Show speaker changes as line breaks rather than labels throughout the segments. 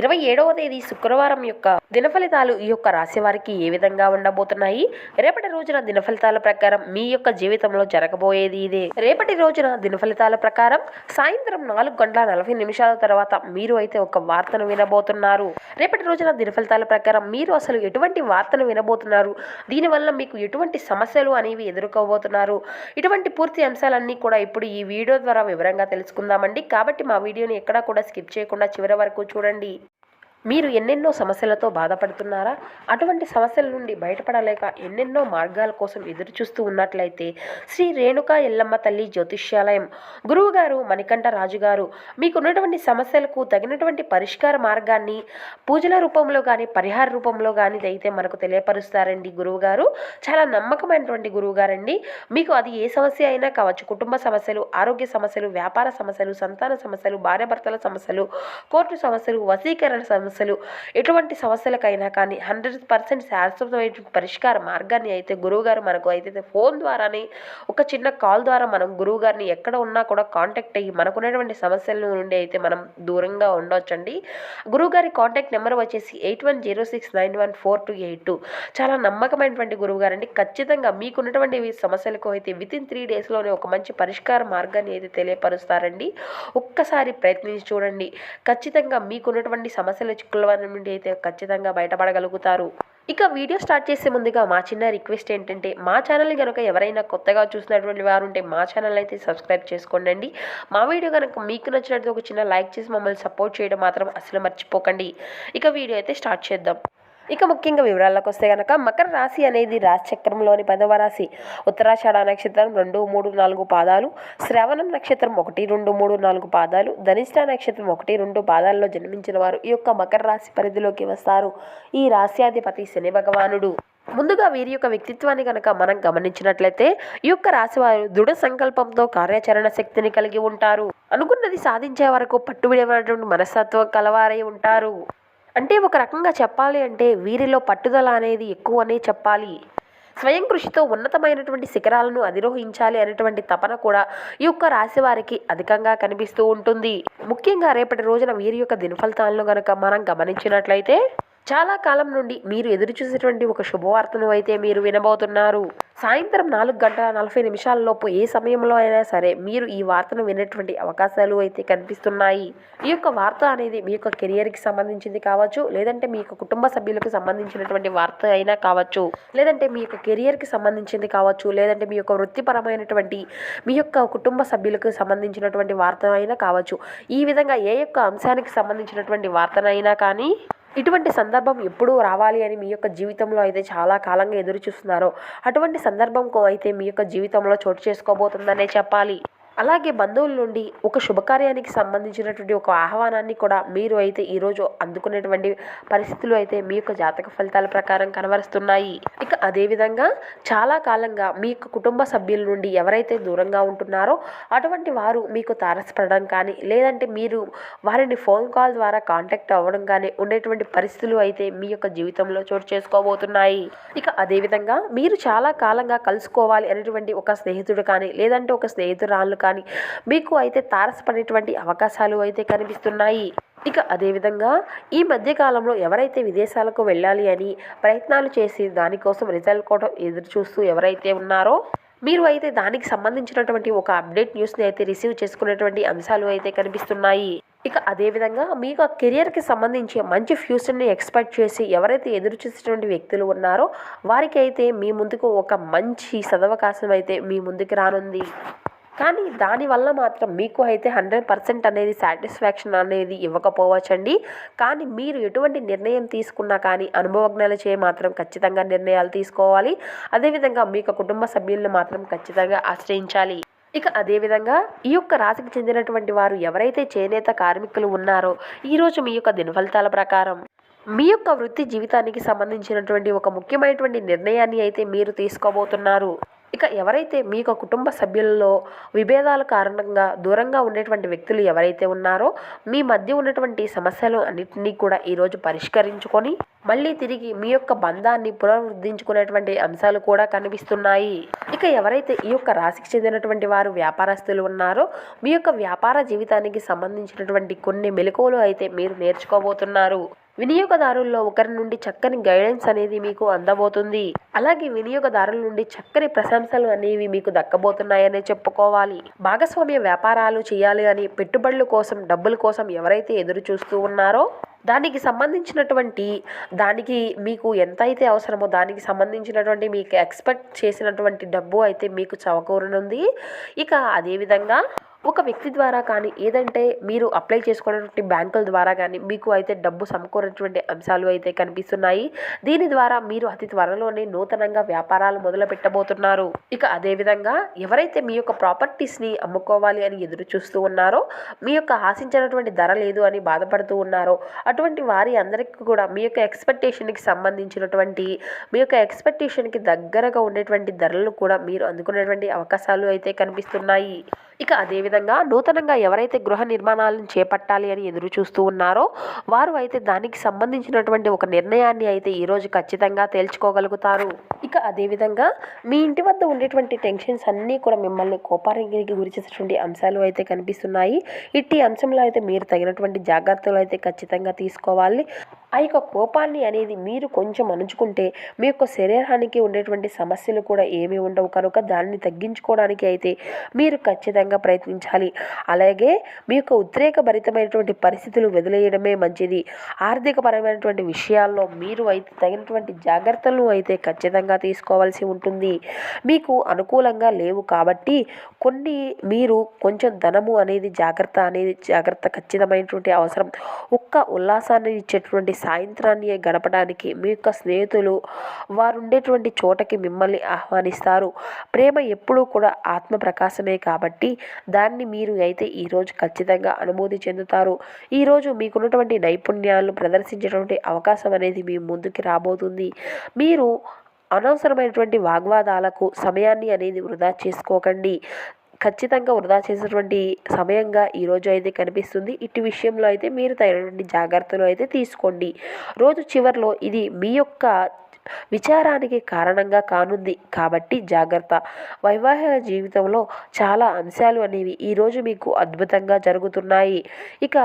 ఇరవై ఏడవ తేదీ శుక్రవారం యొక్క దినఫలితాలు ఈ యొక్క రాశి వారికి ఏ విధంగా ఉండబోతున్నాయి? రేపటి రోజున దినఫలితాల ప్రకారం మీ యొక్క జీవితంలో జరగబోయేది ఇదే. రేపటి రోజున దినఫలితాల ప్రకారం సాయంత్రం నాలుగు గంటల నలభై నిమిషాల తర్వాత మీరు అయితే ఒక వార్తను వినబోతున్నారు. రేపటి రోజున దినఫలితాల ప్రకారం మీరు అసలు ఎటువంటి వార్తను వినబోతున్నారు? దీనివల్ల మీకు ఎటువంటి సమస్యలు అనేవి ఎదుర్కోబోతున్నారు? ఇటువంటి పూర్తి అంశాలన్నీ కూడా ఇప్పుడు ఈ వీడియో ద్వారా వివరంగా తెలుసుకుందామండి. కాబట్టి మా వీడియోని ఎక్కడా కూడా స్కిప్ చేయకుండా చివరి వరకు చూడండి. మీరు ఎన్నెన్నో సమస్యలతో బాధపడుతున్నారా? అటువంటి సమస్యల నుండి బయటపడలేక ఎన్నెన్నో మార్గాల కోసం ఎదురు చూస్తూ ఉన్నట్లయితే శ్రీ రేణుకా ఎల్లమ్మ తల్లి జ్యోతిష్యాలయం. గురువుగారు మణికంఠ రాజు గారు మీకున్నటువంటి సమస్యలకు తగినటువంటి పరిష్కార మార్గాన్ని పూజల రూపంలో కానీ పరిహార రూపంలో కానీ అయితే మనకు తెలియపరుస్తారండి గురువుగారు. చాలా నమ్మకమైనటువంటి గురువు గారండి మీకు అది ఏ సమస్య అయినా కావచ్చు కుటుంబ సమస్యలు ఆరోగ్య సమస్యలు వ్యాపార సమస్యలు సంతాన సమస్యలు భార్యాభర్తల సమస్యలు కోర్టు సమస్యలు వసీకరణ సమస్యలు ఎటువంటి సమస్యలకైనా కానీ హండ్రెడ్ పర్సెంట్ శాశ్వతమైన పరిష్కార మార్గాన్ని అయితే గురువుగారు మనకు అయితే ఫోన్ ద్వారానే ఒక చిన్న కాల్ ద్వారా మనం గురువు గారిని ఎక్కడ ఉన్నా కూడా కాంటాక్ట్ అయ్యి మనకున్నటువంటి సమస్యల నుండి అయితే మనం దూరంగా ఉండొచ్చండి. గురువుగారి కాంటాక్ట్ నెంబర్ వచ్చేసి eight one zero six nine one four two eight two. చాలా నమ్మకమైనటువంటి గురువు గారండి ఖచ్చితంగా మీకున్నటువంటి ఉన్నటువంటి సమస్యలకు అయితే విత్ ఇన్ త్రీ డేస్లోనే ఒక మంచి పరిష్కార మార్గాన్ని అయితే తెలియపరుస్తారండి. ఒక్కసారి ప్రయత్నించి చూడండి. ఖచ్చితంగా మీకున్నటువంటి సమస్యలు చిక్కుల నుండి అయితే ఖచ్చితంగా బయటపడగలుగుతారు. ఇక వీడియో స్టార్ట్ చేసే ముందుగా మా చిన్న రిక్వెస్ట్ ఏంటంటే మా ఛానల్ కనుక ఎవరైనా కొత్తగా చూసినటువంటి వారు ఉంటే మా ఛానల్ అయితే సబ్స్క్రైబ్ చేసుకోండి మా వీడియో కనుక మీకు నచ్చినట్టు ఒక చిన్న లైక్ చేసి మమ్మల్ని సపోర్ట్ చేయడం మాత్రం అసలు మర్చిపోకండి. ఇక వీడియో అయితే స్టార్ట్ చేద్దాం. ఇక ముఖ్యంగా వివరాలకు వస్తే కనుక మకర రాశి అనేది రాశిచక్రంలోని పదవ రాశి. ఉత్తరాషాఢ నక్షత్రం రెండు మూడు నాలుగు పాదాలు శ్రవణం నక్షత్రం ఒకటి రెండు మూడు నాలుగు పాదాలు ధనిష్ట నక్షత్రం ఒకటి రెండు పాదాల్లో జన్మించిన వారు ఈ యొక్క మకర రాశి పరిధిలోకి వస్తారు. ఈ రాశ్యాధిపతి శని భగవానుడు. ముందుగా వీరి యొక్క వ్యక్తిత్వాన్ని కనుక మనం గమనించినట్లయితే ఈ యొక్క రాశి వారు దృఢ సంకల్పంతో కార్యాచరణ శక్తిని కలిగి ఉంటారు. అనుకున్నది సాధించే వరకు పట్టుబడినటువంటి మనస్తత్వం కలవారై ఉంటారు. అంటే ఒక రకంగా చెప్పాలి అంటే వీరిలో పట్టుదల అనేది ఎక్కువనే చెప్పాలి. స్వయం కృషితో ఉన్నతమైనటువంటి శిఖరాలను అధిరోహించాలి అనేటువంటి తపన కూడా ఈ యొక్క రాశి వారికి అధికంగా కనిపిస్తూ ఉంటుంది. ముఖ్యంగా రేపటి రోజున వీరి యొక్క దినఫలితాలను గనక మనం గమనించినట్లయితే చాలా కాలం నుండి మీరు ఎదురుచూసేటువంటి ఒక శుభవార్తను అయితే మీరు వినబోతున్నారు. సాయంత్రం నాలుగు గంటల నలభై నిమిషాలలోపు ఏ సమయంలో అయినా సరే మీరు ఈ వార్తను వినేటువంటి అవకాశాలు అయితే కనిపిస్తున్నాయి. ఈ యొక్క వార్త అనేది మీ యొక్క కెరియర్కి సంబంధించింది కావచ్చు లేదంటే మీ యొక్క కుటుంబ సభ్యులకు సంబంధించినటువంటి వార్త అయినా కావచ్చు లేదంటే మీ యొక్క కెరియర్కి సంబంధించింది కావచ్చు లేదంటే మీ యొక్క వృత్తిపరమైనటువంటి మీ యొక్క కుటుంబ సభ్యులకు సంబంధించినటువంటి వార్త అయినా కావచ్చు. ఈ విధంగా ఏ యొక్క అంశానికి సంబంధించినటువంటి వార్తనైనా కానీ ఇటువంటి సందర్భం ఎప్పుడూ రావాలి అని మీ యొక్క జీవితంలో అయితే చాలా కాలంగా ఎదురు చూస్తున్నారో అటువంటి సందర్భం అయితే మీ యొక్క జీవితంలో చోటు చేసుకోబోతుందనే చెప్పాలి. అలాగే బంధువుల నుండి ఒక శుభకార్యానికి సంబంధించినటువంటి ఒక ఆహ్వానాన్ని కూడా మీరు అయితే ఈరోజు అందుకునేటువంటి పరిస్థితులు అయితే మీ యొక్క జాతక ఫలితాల ప్రకారం కనబరుస్తున్నాయి. ఇక అదేవిధంగా చాలా కాలంగా మీ యొక్క కుటుంబ సభ్యుల నుండి ఎవరైతే దూరంగా ఉంటున్నారో అటువంటి వారు మీకు తారసపడడం కానీ లేదంటే మీరు వారిని ఫోన్ కాల్ ద్వారా కాంటాక్ట్ అవ్వడం కానీ ఉండేటువంటి పరిస్థితులు అయితే మీ యొక్క జీవితంలో చోటు చేసుకోబోతున్నాయి. ఇక అదేవిధంగా మీరు చాలా కాలంగా కలుసుకోవాలి అనేటువంటి ఒక స్నేహితుడు కానీ లేదంటే ఒక స్నేహితురాళ్ళు కానీ మీకు అయితే తారసపడేటువంటి అవకాశాలు అయితే కనిపిస్తున్నాయి. ఇక అదేవిధంగా ఈ మధ్యకాలంలో ఎవరైతే విదేశాలకు వెళ్ళాలి అని ప్రయత్నాలు చేసి దానికోసం రిజల్ట్ కూడా ఎదురు చూస్తూ ఎవరైతే ఉన్నారో మీరు అయితే దానికి సంబంధించినటువంటి ఒక అప్డేట్ న్యూస్ని అయితే రిసీవ్ చేసుకునేటువంటి అంశాలు అయితే కనిపిస్తున్నాయి. ఇక అదేవిధంగా మీకు ఆ కెరియర్కి సంబంధించి మంచి ఫ్యూచర్ని ఎక్స్పెక్ట్ చేసి ఎవరైతే ఎదురు చూసేటువంటి వ్యక్తులు ఉన్నారో వారికి అయితే మీ ముందుకు ఒక మంచి సదవకాశం అయితే మీ ముందుకు రానుంది. కానీ దానివల్ల మాత్రం మీకు అయితే హండ్రెడ్ పర్సెంట్ అనేది సాటిస్ఫాక్షన్ అనేది ఇవ్వకపోవచ్చండి. కానీ మీరు ఎటువంటి నిర్ణయం తీసుకున్నా కానీ అనుభవజ్ఞాలు చే మాత్రం ఖచ్చితంగా నిర్ణయాలు తీసుకోవాలి. అదేవిధంగా మీ యొక్క కుటుంబ సభ్యులను మాత్రం ఖచ్చితంగా ఆశ్రయించాలి. ఇక అదేవిధంగా ఈ యొక్క రాశికి చెందినటువంటి వారు ఎవరైతే చేనేత కార్మికులు ఉన్నారో ఈరోజు మీ యొక్క దినఫలితాల ప్రకారం మీ యొక్క వృత్తి జీవితానికి సంబంధించినటువంటి ఒక ముఖ్యమైనటువంటి నిర్ణయాన్ని అయితే మీరు తీసుకోబోతున్నారు. ఇక ఎవరైతే మీ యొక్క కుటుంబ సభ్యులలో విభేదాల కారణంగా దూరంగా ఉండేటువంటి వ్యక్తులు ఎవరైతే ఉన్నారో మీ మధ్య ఉన్నటువంటి సమస్యలు అన్నింటినీ కూడా ఈరోజు పరిష్కరించుకొని మళ్ళీ తిరిగి మీ యొక్క బంధాన్ని పునరుద్ధరించుకునేటువంటి అంశాలు కూడా కనిపిస్తున్నాయి. ఇక ఎవరైతే ఈ యొక్క రాశికి చెందినటువంటి వారు వ్యాపారస్తులు ఉన్నారో మీ యొక్క వ్యాపార జీవితానికి సంబంధించినటువంటి కొన్ని మెలకువలు అయితే మీరు నేర్చుకోబోతున్నారు. వినియోగదారుల్లో ఒకరి నుండి చక్కని గైడెన్స్ అనేది మీకు అందబోతుంది. అలాగే వినియోగదారుల నుండి చక్కని ప్రశంసలు అనేవి మీకు దక్కబోతున్నాయనే చెప్పుకోవాలి. భాగస్వామ్య వ్యాపారాలు చేయాలి అని పెట్టుబడుల కోసం డబ్బుల కోసం ఎవరైతే ఎదురు చూస్తూ ఉన్నారో దానికి సంబంధించినటువంటి దానికి మీకు ఎంత అయితే అవసరమో దానికి సంబంధించినటువంటి మీకు ఎక్స్పెక్ట్ చేసినటువంటి డబ్బు అయితే మీకు చవకూరనుంది. ఇక అదేవిధంగా ఒక వ్యక్తి ద్వారా కానీ ఏదంటే మీరు అప్లై చేసుకున్నటువంటి బ్యాంకుల ద్వారా కానీ మీకు అయితే డబ్బు సమకూరినటువంటి అంశాలు అయితే కనిపిస్తున్నాయి. దీని ద్వారా మీరు అతి త్వరలోనే నూతనంగా వ్యాపారాలు మొదలు పెట్టబోతున్నారు. ఇక అదేవిధంగా ఎవరైతే మీ యొక్క ప్రాపర్టీస్ని అమ్ముకోవాలి అని ఎదురు చూస్తూ ఉన్నారో మీ యొక్క ఆశించినటువంటి ధర లేదు అని బాధపడుతూ ఉన్నారో అటువంటి వారి అందరికీ కూడా మీ యొక్క ఎక్స్పెక్టేషన్కి సంబంధించినటువంటి మీ యొక్క ఎక్స్పెక్టేషన్కి దగ్గరగా ఉండేటువంటి ధరలు కూడా మీరు అందుకునేటువంటి అవకాశాలు అయితే కనిపిస్తున్నాయి. ఇక అదేవిధంగా నూతనంగా ఎవరైతే గృహ నిర్మాణాలను చేపట్టాలి అని ఎదురు చూస్తూ ఉన్నారో వారు అయితే దానికి సంబంధించినటువంటి ఒక నిర్ణయాన్ని అయితే ఈరోజు ఖచ్చితంగా తేల్చుకోగలుగుతారు. ఇక అదేవిధంగా మీ ఇంటి వద్ద ఉండేటువంటి టెన్షన్స్ అన్నీ కూడా మిమ్మల్ని కోపానికి గురిచేసేటువంటి అంశాలు అయితే కనిపిస్తున్నాయి. ఇట్టి అంశంలో అయితే మీరు తగినటువంటి జాగ్రత్తలు అయితే ఖచ్చితంగా తీసుకోవాలి. ఆ యొక్క కోపాన్ని అనేది మీరు కొంచెం అణుచుకుంటే మీ యొక్క శరీరానికి ఉండేటువంటి సమస్యలు కూడా ఏమీ ఉండవు. కనుక దాన్ని తగ్గించుకోవడానికి అయితే మీరు ఖచ్చితంగా ప్రయత్నించాలి. అలాగే మీ యొక్క ఉద్రేకభరితమైనటువంటి పరిస్థితులు వదిలేయడమే మంచిది. ఆర్థికపరమైనటువంటి విషయాల్లో మీరు అయితే తగినటువంటి జాగ్రత్తలు అయితే ఖచ్చితంగా తీసుకోవాల్సి ఉంటుంది. మీకు అనుకూలంగా లేవు కాబట్టి కొన్ని మీరు కొంచెం ధనము అనేది జాగ్రత్త అనేది జాగ్రత్త ఖచ్చితమైనటువంటి అవసరం. ఒక్క ఉల్లాసాన్ని ఇచ్చేటువంటి సాయంత్రాన్ని గడపడానికి మీ యొక్క స్నేహితులు వారు ఉండేటువంటి చోటకి మిమ్మల్ని ఆహ్వానిస్తారు. ప్రేమ ఎప్పుడూ కూడా ఆత్మ ప్రకాశమే కాబట్టి దాన్ని మీరు అయితే ఈరోజు ఖచ్చితంగా అనుభూతి చెందుతారు. ఈరోజు మీకున్నటువంటి నైపుణ్యాలను ప్రదర్శించేటువంటి అవకాశం అనేది మీ ముందుకి రాబోతుంది. మీరు అనవసరమైనటువంటి వాగ్వాదాలకు సమయాన్ని అనేది వృధా చేసుకోకండి. ఖచ్చితంగా వృధా చేసేటువంటి సమయంగా ఈరోజు అయితే కనిపిస్తుంది. ఇటు విషయంలో అయితే మీరు తగినటువంటి జాగ్రత్తలు అయితే తీసుకోండి. రోజు చివరిలో ఇది మీ యొక్క విచారానికి కారణంగా కానుంది. కాబట్టి జాగ్రత్త. వైవాహిక జీవితంలో చాలా అంశాలు అనేవి ఈరోజు మీకు అద్భుతంగా జరుగుతున్నాయి. ఇక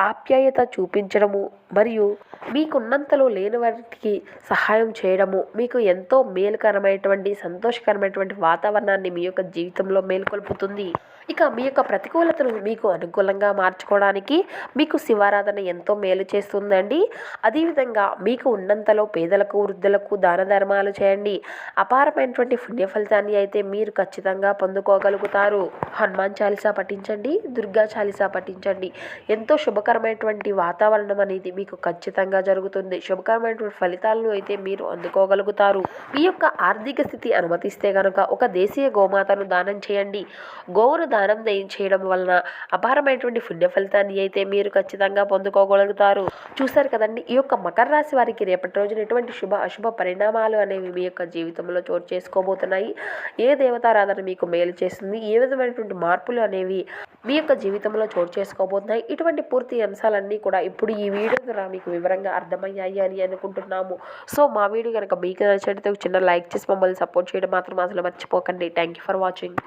ఆప్యాయత చూపించడము మరియు మీకున్నంతలో లేని వారికి సహాయం చేయడము మీకు ఎంతో మేలుకరమైనటువంటి సంతోషకరమైనటువంటి వాతావరణాన్ని మీ యొక్క జీవితంలో మేల్కొల్పుతుంది. ఇక మీ యొక్క ప్రతికూలతను మీకు అనుకూలంగా మార్చుకోవడానికి మీకు శివారాధన ఎంతో మేలు చేస్తుందండి. అదేవిధంగా మీకు ఉన్నంతలో పేదలకు వృద్ధులకు దాన ధర్మాలు చేయండి. అపారమైనటువంటి పుణ్య ఫలితాన్ని అయితే మీరు ఖచ్చితంగా పొందుకోగలుగుతారు. హనుమాన్ చాలీసా పఠించండి దుర్గా చాలీసా పఠించండి. ఎంతో శుభకరమైనటువంటి వాతావరణం అనేది మీకు ఖచ్చితంగా జరుగుతుంది. శుభకరమైనటువంటి ఫలితాలను అయితే మీరు అందుకోగలుగుతారు. మీ యొక్క ఆర్థిక స్థితి అనుమతిస్తే కనుక ఒక దేశీయ గోమాతను దానం చేయండి. గోవును దానం చేయడం వలన అపారమైనటువంటి పుణ్య ఫలితాన్ని అయితే మీరు ఖచ్చితంగా పొందుకోగలుగుతారు. చూసారు కదండి ఈ యొక్క మకర రాశి వారికి రేపటి రోజున ఎటువంటి శుభ అశుభ పరిణామాలు అనేవి మీ యొక్క జీవితంలో చోటు చేసుకోబోతున్నాయి. ఏ దేవతారాధన మీకు మేలు చేస్తుంది? ఏ విధమైనటువంటి మార్పులు అనేవి మీ యొక్క జీవితంలో చోటు చేసుకోబోతున్నాయి? ఇటువంటి పూర్తి అంశాలన్నీ కూడా ఇప్పుడు ఈ వీడియో ద్వారా మీకు వివరంగా అర్థమయ్యాయి అని అనుకుంటున్నాము. సో మా వీడియో కనుక మీకు నచ్చినట్లయితే చిన్న లైక్ చేసి మమ్మల్ని సపోర్ట్ చేయడం మాత్రం అసలు మర్చిపోకండి. Thank you for watching